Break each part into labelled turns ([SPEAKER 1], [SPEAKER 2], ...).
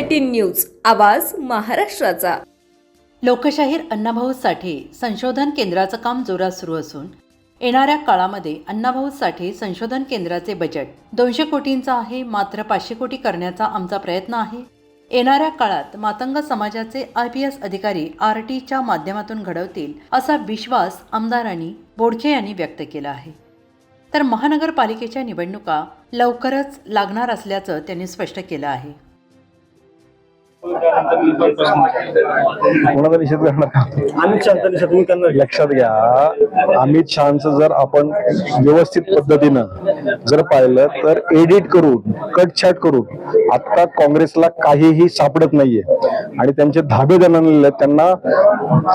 [SPEAKER 1] Eighteen news आवाज महाराष्ट्राचा.
[SPEAKER 2] लोकशाहीर अण्णाभाऊ साठे संशोधन केंद्राचं काम जोरात सुरू असून येणाऱ्या काळामध्ये अण्णाभाऊ साठे संशोधन केंद्राचे बजेट दोनशे कोटींचं आहे मात्र पाचशे कोटी करण्याचा आमचा प्रयत्न आहे. येणाऱ्या काळात मातंग समाजाचे आय पी एस अधिकारी आर टीच्या माध्यमातून घडवतील असा विश्वास आमदारांनी बोडखे यांनी व्यक्त केला आहे. तर महानगरपालिकेच्या निवडणुका लवकरच लागणार असल्याचं त्यांनी स्पष्ट केलं आहे.
[SPEAKER 3] कोणाचा निषेध करणार का?
[SPEAKER 4] अमित शहाचा निषेध मी करणार
[SPEAKER 3] लक्षात घ्या अमित शहाचं जर आपण व्यवस्थित पद्धतीनं जर पाहिलं तर एडिट करून कटछाट करून आता काँग्रेसला काहीही सापडत नाहीये. आणि त्यांचे धाबे आहेत त्यांना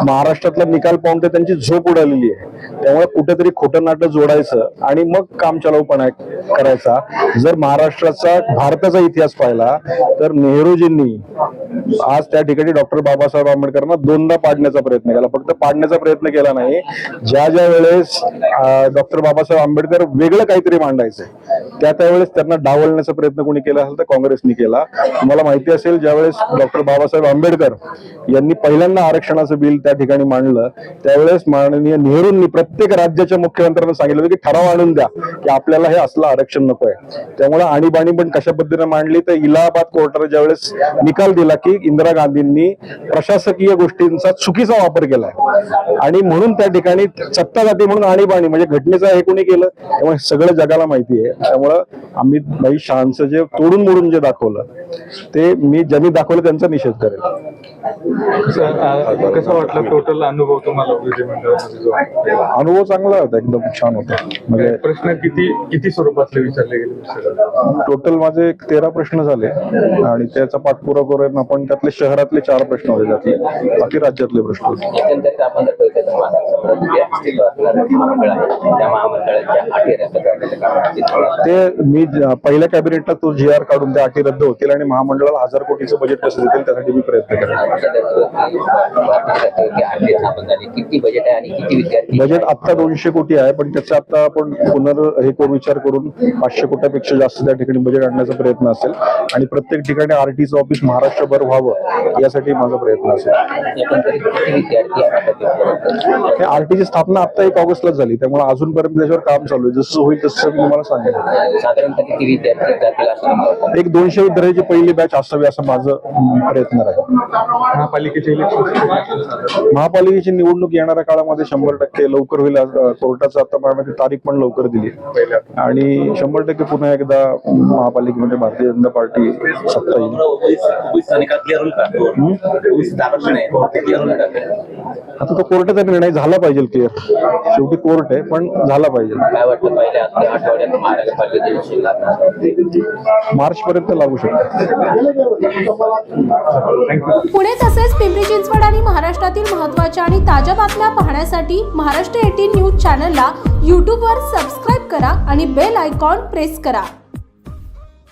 [SPEAKER 3] महाराष्ट्रातला निकाल पाहून तर त्यांची झोप उडालेली आहे. त्यामुळे कुठेतरी खोटं नाटक जोडायचं आणि मग काम चालवपणा करायचा. जर महाराष्ट्राचा भारताचा इतिहास पाहिला तर नेहरूजींनी आज त्या ठिकाणी डॉक्टर बाबासाहेब आंबेडकरांना दोनदा पाडण्याचा प्रयत्न केला. फक्त पाडण्याचा प्रयत्न केला नाही. ज्या ज्या वेळेस डॉक्टर बाबासाहेब आंबेडकर वेगळं काहीतरी मांडायचंय त्या त्यावेळेस त्यांना डावलण्याचा प्रयत्न कोणी केला असेल तर काँग्रेसने केला. तुम्हाला माहिती असेल ज्यावेळेस डॉक्टर बाबासाहेब आंबेडकर यांनी पहिल्यांदा आरक्षणाचं बिल त्या ठिकाणी मांडलं त्यावेळेस माननीय नेहरूंनी प्रत्येक राज्याच्या मुख्यमंत्र्यांना सांगितलं होतं की ठराव आणून द्या की आपल्याला हे असलं आरक्षण नको आहे त्यामुळे आणीबाणी पण कशा पद्धतीने मांडली तर इलाहाबाद कोर्टाने ज्यावेळेस निकाल दिला की इंदिरा गांधींनी प्रशासकीय गोष्टींचा चुकीचा वापर केलाय. आणि म्हणून त्या ठिकाणी सत्ता जाती म्हणून आणीबाणी म्हणजे घटनेचं हे कोणी केलं त्यामुळे सगळं जगाला माहिती आहे. त्यामुळं आम्ही भाई शहाचं जे तोडून मोडून जे दाखवलं ते मी ज्यांनी दाखवलं त्यांचा निषेध करेल.
[SPEAKER 4] कसा वाटला टोटल अनुभव तुम्हाला?
[SPEAKER 3] अनुभव चांगला होता एकदम छान होता. म्हणजे
[SPEAKER 4] प्रश्न किती किती स्वरूपातले विचारले गेले
[SPEAKER 3] टोटल माझे तेरा प्रश्न झाले आणि त्याचा पाठपुरावा करून आपण त्यातले शहरातले चार प्रश्न होते त्यातले. बाकी राज्यातले प्रश्न होते. ते मी पहिल्या कॅबिनेटला तो जी आर काढून त्या अटी रद्द होतील आणि महामंडळाला हजार कोटीचं बजेट कसं देतील त्यासाठी मी प्रयत्न करेन.
[SPEAKER 5] बजेट
[SPEAKER 3] आता दोनशे कोटी आहे पण त्याचा आता आपण पुनर् हे करून विचार करून पाचशे कोट्यापेक्षा जास्त त्या ठिकाणी बजेट आणण्याचा प्रयत्न असेल. आणि प्रत्येक ठिकाणी आरटीचं ऑफिस महाराष्ट्रभर व्हावं यासाठी माझा प्रयत्न असेल. हे आरटीची स्थापना आता एक ऑगस्टलाच झाली. त्यामुळे अजूनपर्यंत त्याच्यावर काम चालू आहे. जसं होईल तसं मी तुम्हाला सांगेन.
[SPEAKER 5] साधारणतः किती विद्यार्थी जातील असं मला वाटतं?
[SPEAKER 3] एक दोनशे विद्यार्थ्याची पहिली बॅच असावी असं माझं अं, प्रयत्न राहील.
[SPEAKER 4] महापालिकेचे इलेक्शन
[SPEAKER 3] महापालिकेची निवडणूक येणाऱ्या काळामध्ये शंभर टक्के लवकर होईल. अं, कोर्टाचं आता तारीख पण लवकर दिली. आणि शंभर टक्के पुन्हा एकदा महापालिकेमध्ये भारतीय जनता पार्टी सत्ता येईल. आता तो कोर्टाचा निर्णय झाला पाहिजे क्लिअर शेवटी कोर्ट आहे पण झाला पाहिजे.
[SPEAKER 5] काय वाटतं पहिल्या आठवड्यात महानगरपालिकेचे इलेक्शन लागणार
[SPEAKER 3] मार्च पर्यंत लागू शकतो.
[SPEAKER 6] पुणे तसेच पिंपरी चिंचवड आणि महाराष्ट्रातील महत्त्वाच्या आणि ताज्या बातम्या पाहण्यासाठी महाराष्ट्र एटीन न्यूज चॅनलला यूट्यूबवर सबस्क्राईब करा आणि बेल आयकॉन प्रेस करा.